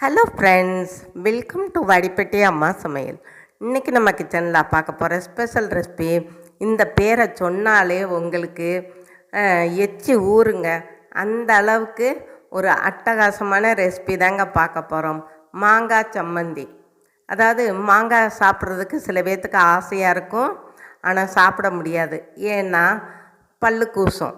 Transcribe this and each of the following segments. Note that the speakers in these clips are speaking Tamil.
Hello friends welcome to Vadipatti அம்மா சமையல் இன்றைக்கி நம்ம கிச்சனில் பார்க்க போகிற ஸ்பெஷல் ரெசிபி இந்த பேரை சொன்னாலே உங்களுக்கு எச்சி ஊறுங்க. அந்த அளவுக்கு ஒரு அட்டகாசமான ரெசிபி தாங்க பார்க்க போகிறோம் மாங்காய் சம்மந்தி. அதாவது மாங்காய் சாப்பிட்றதுக்கு சில பேர்த்துக்கு ஆசையாக இருக்கும் ஆனால் சாப்பிட முடியாது. ஏன்னா பல்லு கூசும்.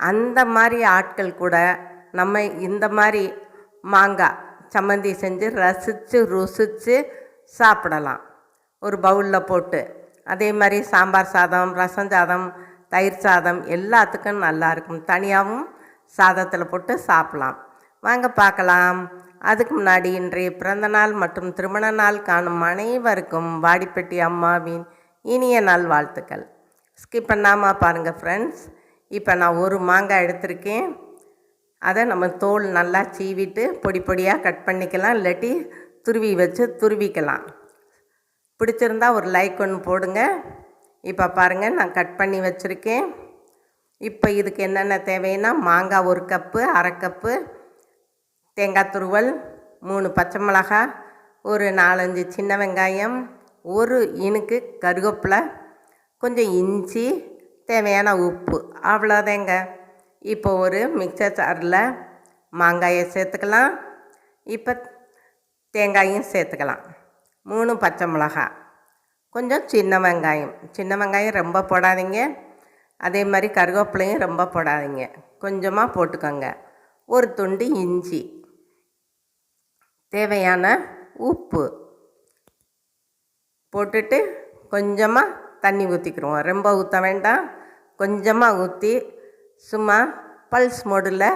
அந்த மாதிரி ஆட்கள் கூட நம்ம இந்த மாதிரி மாங்காய் சம்மந்தி செஞ்சு ரசித்து ருசித்து சாப்பிடலாம். ஒரு பவுலில் போட்டு. அதே மாதிரி சாம்பார் சாதம் ரசம் சாதம் தயிர் சாதம் எல்லாத்துக்கும் நல்லாயிருக்கும் தனியாகவும் சாதத்தில் போட்டு சாப்பிட்லாம். வாங்க பார்க்கலாம். அதுக்கு முன்னாடி இன்றைய பிறந்தநாள் மற்றும் திருமண நாள் காணும் அனைவருக்கும் வாடிப்பட்டி அம்மாவின் இனிய நாள் வாழ்த்துக்கள். ஸ்கிப் பண்ணாமல் பாருங்கள் ஃப்ரெண்ட்ஸ் இப்போ நான் ஒரு மாங்காய் எடுத்திருக்கேன். அதை நம்ம தோல் நல்லா சீவிட்டு பொடி பொடியாக கட் பண்ணிக்கலாம் இல்லாட்டி துருவி வச்சு துருவிக்கலாம். பிடிச்சிருந்தா ஒரு லைக் ஒன்று போடுங்க. இப்போ பாருங்கள் நான் கட் பண்ணி வச்சுருக்கேன். இப்போ இதுக்கு என்னென்ன தேவைன்னா மாங்காய் ஒரு கப்பு அரை கப்பு தேங்காய் துருவல் மூணு பச்சை மிளகாய் ஒரு நாலஞ்சு சின்ன வெங்காயம் ஒரு இனுக்கு கருவேப்பிலை கொஞ்சம் இஞ்சி தேவையான உப்பு. அவ்வளோதாங்க இப்போ ஒரு மிக்சர் ஜாரில் மாங்காயை சேர்த்துக்கலாம். இப்போ தேங்காயும் சேர்த்துக்கலாம். மூணு பச்சை மிளகாய் கொஞ்சம் சின்ன வெங்காயம். சின்ன வெங்காயம் ரொம்ப போடாதீங்க. அதே மாதிரி கருவேப்பிலையும் ரொம்ப போடாதீங்க. கொஞ்சமாக போட்டுக்கோங்க. ஒரு துண்டு இஞ்சி. தேவையான உப்பு. போட்டுட்டு கொஞ்சமாக தண்ணி ஊற்றிக்கிடுவோம் ரொம்ப ஊற்ற வேண்டாம். கொஞ்சமாக ஊற்றி சும்மா பல்ஸ் மோடில்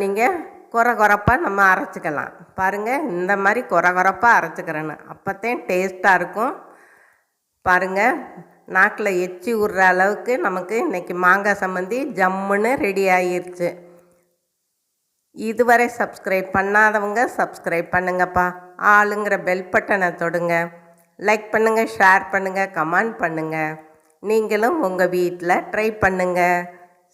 நீங்கள் குறை குறைப்பாக நம்ம அரைச்சிக்கலாம். பாருங்கள் இந்த மாதிரி குறை குறைப்பாக அரைச்சிக்கிறேன்னு. அப்போத்தான் டேஸ்ட்டாக இருக்கும். பாருங்கள் நாக்கில் எச்சி விட்ற அளவுக்கு நமக்கு இன்றைக்கி மாங்காய் சம்மந்தி ஜம்முன்னு ரெடி ஆகிருச்சு இதுவரை சப்ஸ்கிரைப் பண்ணாதவங்க சப்ஸ்கிரைப் பண்ணுங்கப்பா. ஆளுங்கிற பெல் பட்டனை தொடுங்க. லைக் பண்ணுங்கள் ஷேர் பண்ணுங்கள் கமெண்ட் பண்ணுங்கள் நீங்களும் உங்கள் வீட்டில் ட்ரை பண்ணுங்கள்